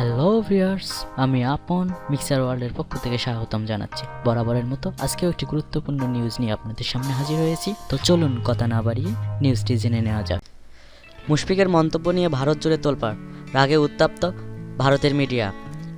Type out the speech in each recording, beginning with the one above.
Hello viewers আমি আপন mixer ওয়ার্ল্ডের পক্ষ থেকে স্বাগতম জানাচ্ছি। বরাবরের মতো আজকেও একটি গুরুত্বপূর্ণ নিউজ নিয়ে আপনাদের সামনে হাজির হয়েছি। তো চলুন কথা না বাড়িয়ে নিউজটি জেনে নেওয়া যাক। মুশফিকের মন্তব্য নিয়ে ভারত জুড়ে তোলপাড়। রাগে উত্তাপ্ত ভারতের মিডিয়া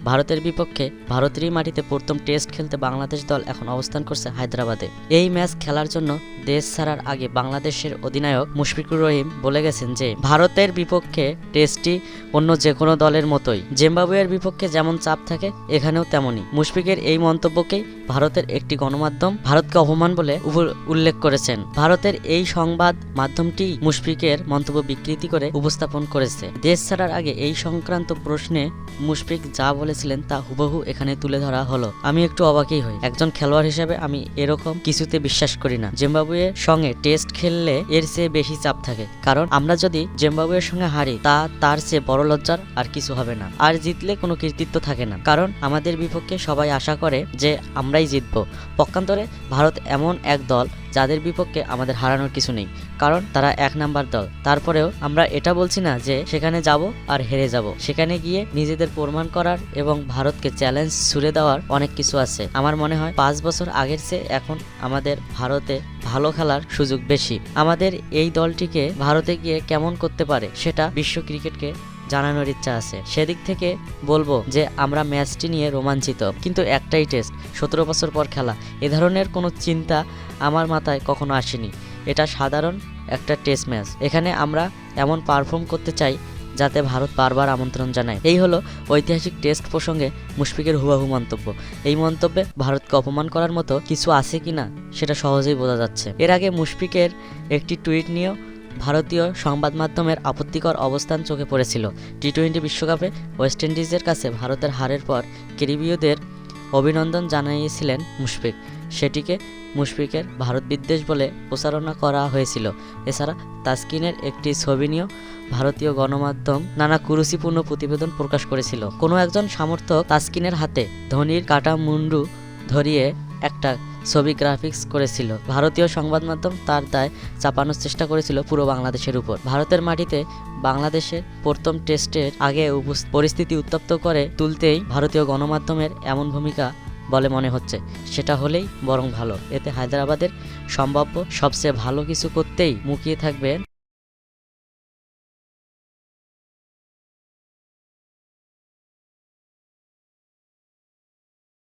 ভারতের বিপক্ষে ভারতেরই মাটিতে প্রথম টেস্ট খেলতে বাংলাদেশ দল এখন অবস্থান করছে হায়দ্রাবাদে। এই ম্যাচ খেলার জন্য দেশ ছাড়ার আগে বাংলাদেশের অধিনায়ক মুশফিকুর রহিম বলে গেছেন যে, ভারতের বিপক্ষে টেস্টটি অন্য যে কোনো দলের মতোই। জিম্বাবুয়ের বিপক্ষে যেমন চাপ থাকে, এখানেও তেমনই। মুশফিকের এই মন্তব্যকেই ভারতের একটি গণমাধ্যম ভারতকে অপমান বলে উল্লেখ করেছেন। ভারতের এই সংবাদ মাধ্যমটি মুশফিকের মন্তব্য বিকৃতি করে উপস্থাপন করেছে। দেশ ছাড়ার আগে এই সংক্রান্ত প্রশ্নে মুশফিক যা বলেছিলেন তা হুবহু এখানে তুলে ধরা হলো। আমি একটু অবাকই হই। একজন খেলোয়াড় হিসেবে আমি এরকম কিছুতে বিশ্বাস করি না। জিম্বাবুয়ের সঙ্গে টেস্ট খেললে এর চেয়ে বেশি চাপ থাকে। কারণ আমরা যদি জিম্বাবুয়ের সঙ্গে হারি, তা তার চেয়ে বড় লজ্জার আর কিছু হবে না। আর জিতলে কোনো কৃতিত্ব থাকে না। কারণ আমাদের বিপক্ষে সবাই আশা করে যে আমরাই জিতব। পক্ষান্তরে ভারত এমন এক দল যাদের বিপক্ষে আমাদের হারানোর কিছু নেই, কারণ তারা এক নাম্বার দল। তারপরেও আমরা এটা বলছি না যে সেখানে যাব আর হেরে যাব। সেখানে গিয়ে নিজেদের প্রমাণ করার এবং ভারতকে চ্যালেঞ্জ ছুড়ে দেওয়ার অনেক কিছু আছে। আমার মনে হয় পাঁচ বছর আগের চেয়ে এখন আমাদের ভারতে ভালো খেলার সুযোগ বেশি। আমাদের এই দলটিকে ভারতে গিয়ে কেমন করতে পারে সেটা বিশ্ব ক্রিকেটকে জানানোর ইচ্ছা আছে। সেদিক থেকে বলব যে, আমরা ম্যাচটি নিয়ে রোমাঞ্চিত। কিন্তু একটাই টেস্ট, সতেরো বছর পর খেলা। এ ধরনের কোনো চিন্তা আমার মাথায় কখনো আসেনি। এটা সাধারণ একটা টেস্ট ম্যাচ। এখানে আমরা এমন পারফর্ম করতে চাই যাতে ভারত বারবার আমন্ত্রণ জানায়। এই হলো ঐতিহাসিক টেস্ট প্রসঙ্গে মুশফিকের হুবাহু মন্তব্য। এই মন্তব্যে ভারতকে অপমান করার মতো কিছু আছে কিনা, সেটা সহজেই বোঝা যাচ্ছে। এর আগে মুশফিকের একটি টুইট নিয়েও ভারতীয় সংবাদ মাধ্যমের আপত্তিকর অবস্থান চোখে পড়েছিল। টি টোয়েন্টি বিশ্বকাপে ওয়েস্ট ইন্ডিজের কাছে ভারতের হারের পর ক্যারিবীয়দের অভিনন্দন জানিয়েছিলেন মুশফিক। সেটিকে মুশফিকের ভারত বিদ্বেষ বলে প্রচারণা করা হয়েছিল। এছাড়া তাসকিনের একটি ছবি নিয়েও ভারতীয় গণমাধ্যম নানা কুরুচিপূর্ণ প্রতিবেদন প্রকাশ করেছিল। কোনো একজন সমর্থক তাসকিনের হাতে ধোনির কাটা মুন্ডু ধরিয়ে একটা ছবি গ্রাফিক্স করেছিল। ভারতীয় সংবাদ মাধ্যম তার দায় চাপানোর চেষ্টা করেছিল পুরো বাংলাদেশের উপর। ভারতের মাটিতে বাংলাদেশের প্রথম টেস্টের আগে পরিস্থিতি উত্তপ্ত করে তুলতেই ভারতীয় গণমাধ্যমের এমন ভূমিকা বলে মনে হচ্ছে। সেটা হলেই বরং ভালো। এতে হায়দ্রাবাদের সম্ভাব্য সবচেয়ে ভালো কিছু করতেই মুখিয়ে থাকবেন